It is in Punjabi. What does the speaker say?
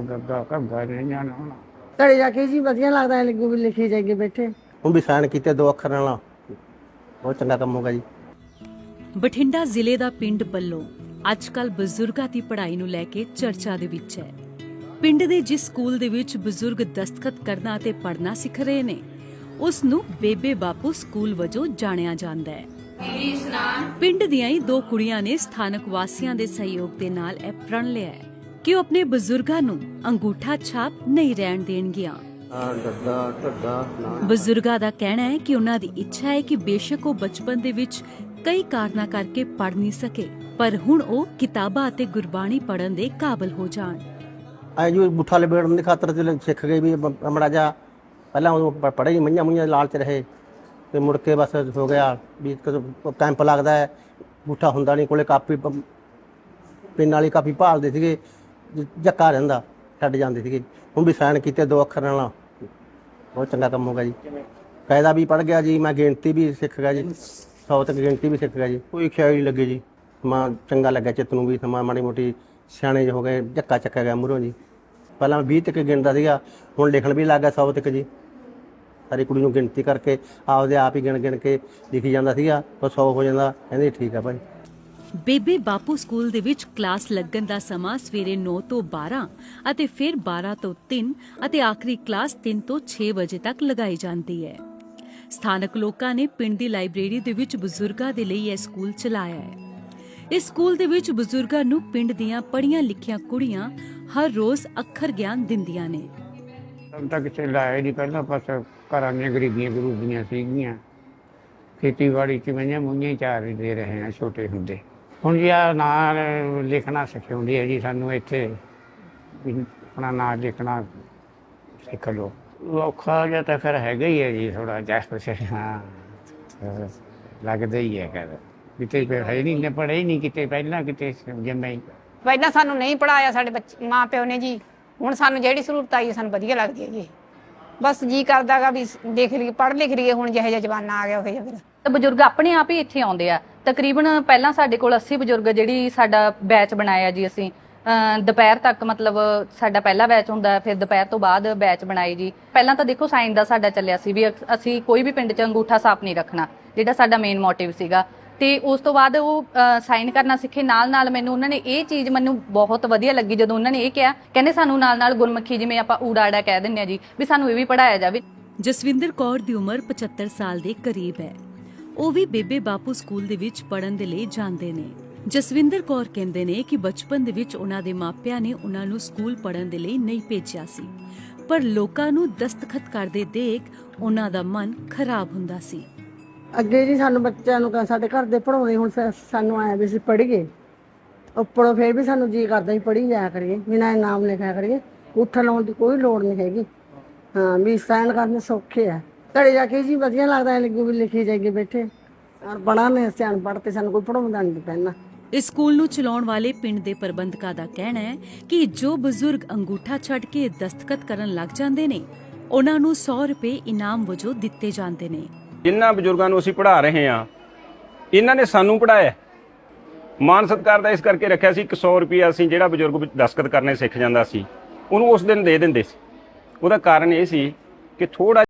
ਗੱਗਾ ਘੱਗਾ ਨਹੀਂ ਜਾਣਾ ਹੁਣ। ਘਰੇ ਜਾ ਕੇ ਜੀ ਵਧੀਆ ਲੱਗਦਾ ਹੈ ਲੱਗੂ ਵੀ ਲਿਖੀ ਜਾਈਏ ਬੈਠੇ। ਹੁਣ ਵੀ ਸਾਈਨ ਕੀਤੇ ਦੋ ਅੱਖਰ ਨਾਲ ਬਹੁਤ ਚੰਗਾ ਕੰਮ ਹੋਗਾ ਜੀ। ਬਠਿੰਡਾ ਜ਼ਿਲ੍ਹੇ ਦਾ ਪਿੰਡ ਬੱਲੋ ਅੱਜਕੱਲ ਬਜ਼ੁਰਗਾਂ ਦੀ ਪੜ੍ਹਾਈ ਨੂੰ ਲੈ ਕੇ ਚਰਚਾ ਦੇ ਵਿੱਚ ਹੈ। ਪਿੰਡ ਦੇ ਜਿਸ ਸਕੂਲ ਦੇ ਵਿੱਚ ਬਜ਼ੁਰਗ ਦਸਤਖਤ ਕਰਨਾ ਅਤੇ ਪੜ੍ਹਨਾ ਸਿੱਖ ਰਹੇ ਨੇ ਉਸ ਨੂੰ ਬੇਬੇ ਬਾਪੂ ਸਕੂਲ ਵਜੋਂ ਜਾਣਿਆ ਜਾਂਦਾ ਹੈ। ਪਿੰਡ ਦੀਆਂ ਹੀ ਦੋ ਕੁੜੀਆਂ ਨੇ ਸਥਾਨਕ ਵਾਸੀਆਂ ਦੇ ਸਹਿਯੋਗ ਦੇ ਨਾਲ ਇਹ ਪ੍ਰਣ ਲਿਆ ਹੈ। ਕਿ ਉਹ ਆਪਣੇ ਬਜ਼ੁਰਗਾਂ ਨੂੰ ਅੰਗੂਠਾ ਛਾਪ ਨਹੀਂ ਰਹਿਣ ਦੇਣਗੀਆਂ। ਬਜ਼ੁਰਗਾਂ ਦਾ ਕਹਿਣਾ ਹੈ ਕਿ ਉਹਨਾਂ ਦੀ ਇੱਛਾ ਹੈ ਕਿ ਬੇਸ਼ੱਕ ਉਹ ਬਚਪਨ ਦੇ ਵਿੱਚ ਕਈ ਕਾਰਨਾਂ ਕਰਕੇ ਪੜ੍ਹ ਨਹੀਂ ਸਕੇ ਪਰ ਹੁਣ ਉਹ ਕਿਤਾਬਾਂ ਅਤੇ ਗੁਰਬਾਣੀ ਪੜ੍ਹਨ ਦੇ ਕਾਬਲ ਹੋ ਜਾਣ। ਐ ਜੀ ਬੁੱਠਾ ਲਬੇੜਨ ਦੀ ਖਾਤਰ ਤੇ ਸਿੱਖ ਗਏ ਵੀ ਅਮੜਾ ਜਾ ਪਹਿਲਾਂ ਉਹ ਪੜ੍ਹੇ ਨਹੀਂ ਮਈਆਂ ਮਈਆਂ ਲਾਲ ਚ ਰਹੇ। ਤੇ ਮੁੜ ਕੇ ਬਸ ਹੋ ਗਿਆ ਵੀ ਕੈਂਪ ਲੱਗਦਾ ਹੈ ਬੁੱਠਾ ਹੁੰਦਾ ਨਹੀਂ ਕੋਲੇ ਕਾਪੀ ਪਿੰਨ ਵਾਲੀ ਕਾਪੀ ਭਾਲਦੇ ਸੀਗੇ। ਜੱਕਾ ਰਹਿੰਦਾ, ਛੱਡ ਜਾਂਦੇ ਸੀਗੇ। ਹੁਣ ਵੀ ਸਾਈਨ ਕੀਤੇ ਦੋ ਅੱਖਰ ਨਾਲ ਬਹੁਤ ਚੰਗਾ ਕੰਮ ਹੋ ਗਿਆ ਜੀ। ਕਾਇਦਾ ਵੀ ਪੜ ਗਿਆ ਜੀ, ਮੈਂ ਗਿਣਤੀ ਵੀ ਸਿੱਖ ਗਿਆ ਜੀ। ਸੌ ਤੱਕ ਗਿਣਤੀ ਵੀ ਸਿੱਖ ਗਿਆ ਜੀ। ਕੋਈ ਖਿਆਲ ਨਹੀਂ ਲੱਗੇ ਜੀ। ਸਮਾਂ ਚੰਗਾ ਲੱਗਾ ਚਿੱਤ ਨੂੰ ਵੀ, ਸਮਾਂ ਮਾੜੀ ਮੋਟੀ ਸਿਆਣੇ ਹੋ ਗਏ, ਜੱਕਾ ਚੱਕਿਆ ਗਿਆ ਮੂਰੋਂ ਜੀ। ਪਹਿਲਾਂ ਮੈਂ 20 ਤੱਕ ਗਿਣਦਾ ਸੀਗਾ, ਹੁਣ ਲਿਖਣ ਵੀ ਲੱਗ ਗਿਆ ਸੌ ਤੱਕ ਜੀ। ਸਾਰੀ ਕੁੜੀ ਨੂੰ ਗਿਣਤੀ ਕਰਕੇ ਆਪਦੇ ਆਪ ਹੀ ਗਿਣ ਗਿਣ ਕੇ ਲਿਖੀ ਜਾਂਦਾ ਸੀਗਾ, ਉਹ 100 ਹੋ ਜਾਂਦਾ। ਕਹਿੰਦੇ ਠੀਕ ਆ ਭਾਈ। ਬੇਬੇ ਬਾਪੂ ਸਕੂਲ ਦੇ ਵਿੱਚ ਕਲਾਸ ਲੱਗਣ ਦਾ ਸਮਾਂ ਸਵੇਰੇ 9 ਤੋਂ 12 ਅਤੇ ਫਿਰ 12 ਤੋਂ 3 ਅਤੇ ਆਖਰੀ ਕਲਾਸ 3 ਤੋਂ 6 ਵਜੇ ਤੱਕ ਲਗਾਈ ਜਾਂਦੀ ਹੈ। ਸਥਾਨਕ ਲੋਕਾਂ ਨੇ ਪਿੰਡ ਦੀ ਲਾਇਬ੍ਰੇਰੀ ਦੇ ਵਿੱਚ ਬਜ਼ੁਰਗਾਂ ਦੇ ਲਈ ਇਹ ਸਕੂਲ ਚਲਾਇਆ ਹੈ। ਇਸ ਸਕੂਲ ਦੇ ਵਿੱਚ ਬਜ਼ੁਰਗਾਂ ਨੂੰ ਪਿੰਡ ਦੀਆਂ ਪੜ੍ਹੀਆਂ ਲਿਖੀਆਂ ਕੁੜੀਆਂ ਹਰ ਰੋਜ਼ ਅੱਖਰ ਗਿਆਨ ਦਿੰਦੀਆਂ ਨੇ। ਤਦ ਤੱਕ ਕਿਸੇ ਲਾਇਆ ਨਹੀਂ, ਪਹਿਲਾਂ ਬਸ ਘਰਾਂ ਦੀਆਂ ਗਰੀਬੀਆਂ ਗਰੂਬੀਆਂ ਸੀਗੀਆਂ। ਖੇਤੀਬਾੜੀ ਚ ਮੈਨੇ ਮੁੰਨੇ ਚਾਰ ਦੇ ਰਹੇ ਆ, ਛੋਟੇ ਹੁੰਦੇ। ਹੁਣ ਜੀ ਆ ਨਾਂ ਲਿਖਣਾ ਸਿਖਾਉਂਦੇ ਆ ਜੀ ਸਾਨੂੰ ਇੱਥੇ ਵੀ ਆਪਣਾ ਨਾਂ ਲਿਖਣਾ ਸਿੱਖ ਲਓ। ਔਖਾ ਜਿਹਾ ਤਾਂ ਫਿਰ ਹੈਗਾ ਹੀ ਹੈ ਜੀ ਥੋੜਾ ਜਿਹਾ ਕੁਛ ਹਾਂ। ਲੱਗਦਾ ਹੀ ਹੈ ਕਰ ਕਿਤੇ ਫਿਰ ਹੈ ਨਹੀਂ ਨੇ ਪੜ੍ਹੇ ਹੀ ਨਹੀਂ ਕਿਤੇ ਪਹਿਲਾਂ ਕਿਤੇ ਜੰਮੇ ਹੀ। ਪਹਿਲਾਂ ਸਾਨੂੰ ਨਹੀਂ ਪੜਾਇਆ ਸਾਡੇ ਬੱਚੇ ਮਾਂ ਪਿਓ ਨੇ ਜੀ। ਹੁਣ ਸਾਨੂੰ ਜਿਹੜੀ ਸਹੂਲਤ ਆਈ ਹੈ, ਸਾਨੂੰ ਵਧੀਆ ਲੱਗਦੀ ਹੈ ਜੀ। ਬਸ ਜੀ ਕਰਦਾਗਾ ਵੀ ਦੇਖ ਲਈ ਪੜ੍ਹ ਲਿਖ ਲਈਏ, ਹੁਣ ਜਿਹੋ ਜਿਹਾ ਜਮਾਨਾ ਆ ਗਿਆ, ਉਹ ਜਿਹਾ ਫਿਰ। ਤਾਂ ਬਜ਼ੁਰਗ ਆਪਣੇ ਆਪ ਹੀ ਇੱਥੇ ਆਉਂਦੇ ਆ। ਤਕਰੀਬਨ ਪਹਿਲਾਂ ਸਾਡੇ ਕੋਲ 80 ਬਜ਼ੁਰਗ ਜਿਹੜੀ ਸਾਡਾ ਬੈਚ ਬਣਾਇਆ ਜੀ ਅਸੀਂ। ਅਮ ਦੁਪਹਿਰ ਤੱਕ ਮਤਲਬ ਸਾਡਾ ਪਹਿਲਾ ਬੈਚ ਹੁੰਦਾ, ਫਿਰ ਦੁਪਹਿਰ ਤੋਂ ਬਾਅਦ ਬੈਚ ਬਣਾਏ ਜੀ। ਪਹਿਲਾਂ ਤਾਂ ਦੇਖੋ ਸਾਈਨ ਦਾ ਸਾਡਾ ਚੱਲਿਆ ਸੀ ਵੀ ਅਕ- ਅਸੀਂ ਕੋਈ ਵੀ ਪਿੰਡ 'ਚ ਅੰਗੂਠਾ ਸਾਫ਼ ਨਹੀਂ ਰੱਖਣਾ, ਜਿਹੜਾ ਸਾਡਾ ਮੇਨ ਮੋਟਿਵ ਸੀਗਾ। ਤੇ ਉਸ ਤੋਂ ਬਾਅਦ ਉਹ ਸਾਈਨ ਕਰਨਾ ਸਿੱਖੇ। ਨਾਲ ਨਾਲ ਮੈਨੂੰ ਉਹਨਾਂ ਨੇ ਇਹ ਚੀਜ਼ ਮੈਨੂੰ ਬਹੁਤ ਵਧੀਆ ਲੱਗੀ ਜਦੋਂ ਉਹਨਾਂ ਨੇ ਇਹ ਕਿਹਾ। ਕਹਿੰਦੇ ਸਾਨੂੰ ਨਾਲ ਨਾਲ ਗੁਰਮੁਖੀ ਜਿਵੇਂ ਆਪਾਂ ਊੜਾੜਾ ਕਹਿ ਦਿੰਦੇ ਆ ਜੀ, ਵੀ ਸਾਨੂੰ ਇਹ ਵੀ ਪੜਾਇਆ ਜਾਵੇ। ਜਸਵਿੰਦਰ ਕੌਰ ਦੀ ਉਮਰ 75 ਸਾਲ ਦੇ ਕਰੀਬ ਹੈ। ਉਹ ਵੀ ਬੇਬੇ ਬਾਪੂ ਸਕੂਲ ਦੇ ਵਿੱਚ ਪੜਨ ਦੇ ਲਈ ਜਾਂਦੇ ਨੇ। ਜਸਵਿੰਦਰ ਕੌਰ ਕਹਿੰਦੇ ਨੇ ਕਿ ਬਚਪਨ ਦੇ ਵਿੱਚ ਉਹਨਾਂ ਦੇ ਮਾਪਿਆਂ ਨੇ ਉਹਨਾਂ ਨੂੰ ਸਕੂਲ ਪੜਨ ਦੇ ਲਈ ਨਹੀਂ ਭੇਜਿਆ ਸੀ। ਪਰ ਲੋਕਾਂ ਨੂੰ ਦਸਤਖਤ ਕਰਦੇ ਦੇਖ ਉਹਨਾਂ ਦਾ ਮਨ ਖਰਾਬ ਹੁੰਦਾ ਸੀ। ਅੱਗੇ ਜੀ ਸਾਨੂੰ ਬੱਚਿਆਂ ਨੂੰ ਤਾਂ ਸਾਡੇ ਘਰ ਦੇ ਪੜਾਉਂਦੇ ਹੁਣ ਸਾ- ਸਾਨੂੰ ਆਇਆ ਵੀ ਅਸੀਂ ਪੜ੍ਹੀਏ। ਉੱਪਰੋਂ ਫੇਰ ਵੀ ਸਾਨੂੰ ਜੀ ਕਰਦਾ ਸੀ ਪੜ੍ਹੀ ਜਾਇਆ ਕਰੀਏ, ਬਿਨਾਂ ਨਾਮ ਲਿਖਿਆ ਕਰੀਏ। ਉੱਠਣ ਲਾਉਣ ਦੀ ਕੋਈ ਲੋੜ ਨਹੀਂ ਹੈਗੀ। ਹਾਂ, ਵੀ ਸਾਈਨ ਕਰਨੇ ਸੌਖੇ ਆ। ਘਰੇ ਜਾ ਕੇ ਜੀ ਵਧੀਆ ਲੱਗਦਾ ਹੈ ਲੱਗੂ ਵੀ ਲਿਖੀ ਜਾਈਏ ਬੈਠੇ। ਔਰ ਬੜਾ ਨੇ ਸਿਆਣ ਪੜ੍ਹ ਸਾਨੂੰ ਕੋਈ ਪੜਾਉਂਦਾ ਨਹੀਂ ਪਹਿਲਾਂ। ਇਸ ਸਕੂਲ ਨੂੰ ਚਲਾਉਣ ਵਾਲੇ ਪਿੰਡ ਦੇ ਪ੍ਰਬੰਧਕਾਂ ਦਾ ਕਹਿਣਾ ਹੈ ਕਿ ਜੋ ਬਜ਼ੁਰਗ ਅੰਗੂਠਾ ਛੱਡ ਕੇ ਦਸਤਖਤ ਕਰਨ ਲੱਗ ਜਾਂਦੇ ਨੇ, ਉਹਨਾਂ ਨੂੰ 100 ਰੁਪਏ ਇਨਾਮ ਵਜੋਂ ਦਿੱਤੇ ਜਾਂਦੇ ਨੇ। ਜਿਨ੍ਹਾਂ ਬਜ਼ੁਰਗਾਂ ਨੂੰ ਅਸੀਂ ਪੜ੍ਹਾ ਰਹੇ ਹਾਂ, ਇਹਨਾਂ ਨੇ ਸਾਨੂੰ ਪੜ੍ਹਾਇਆ ਮਾਨ ਸਤਕਾਰ ਦਾ ਇਸ ਕਰਕੇ ਰੱਖਿਆ ਸੀ ਕਿ 100 ਰੁਪਏ ਅਸੀਂ ਜਿਹੜਾ ਬਜ਼ੁਰਗ ਦਸਖਤ ਕਰਨੇ ਸਿੱਖ ਜਾਂਦਾ ਸੀ, ਉਹਨੂੰ ਉਸ ਦਿਨ ਦੇ ਦਿੰਦੇ ਸੀ। ਉਹਦਾ ਕਾਰਨ ਇਹ ਸੀ ਕਿ ਥੋੜਾ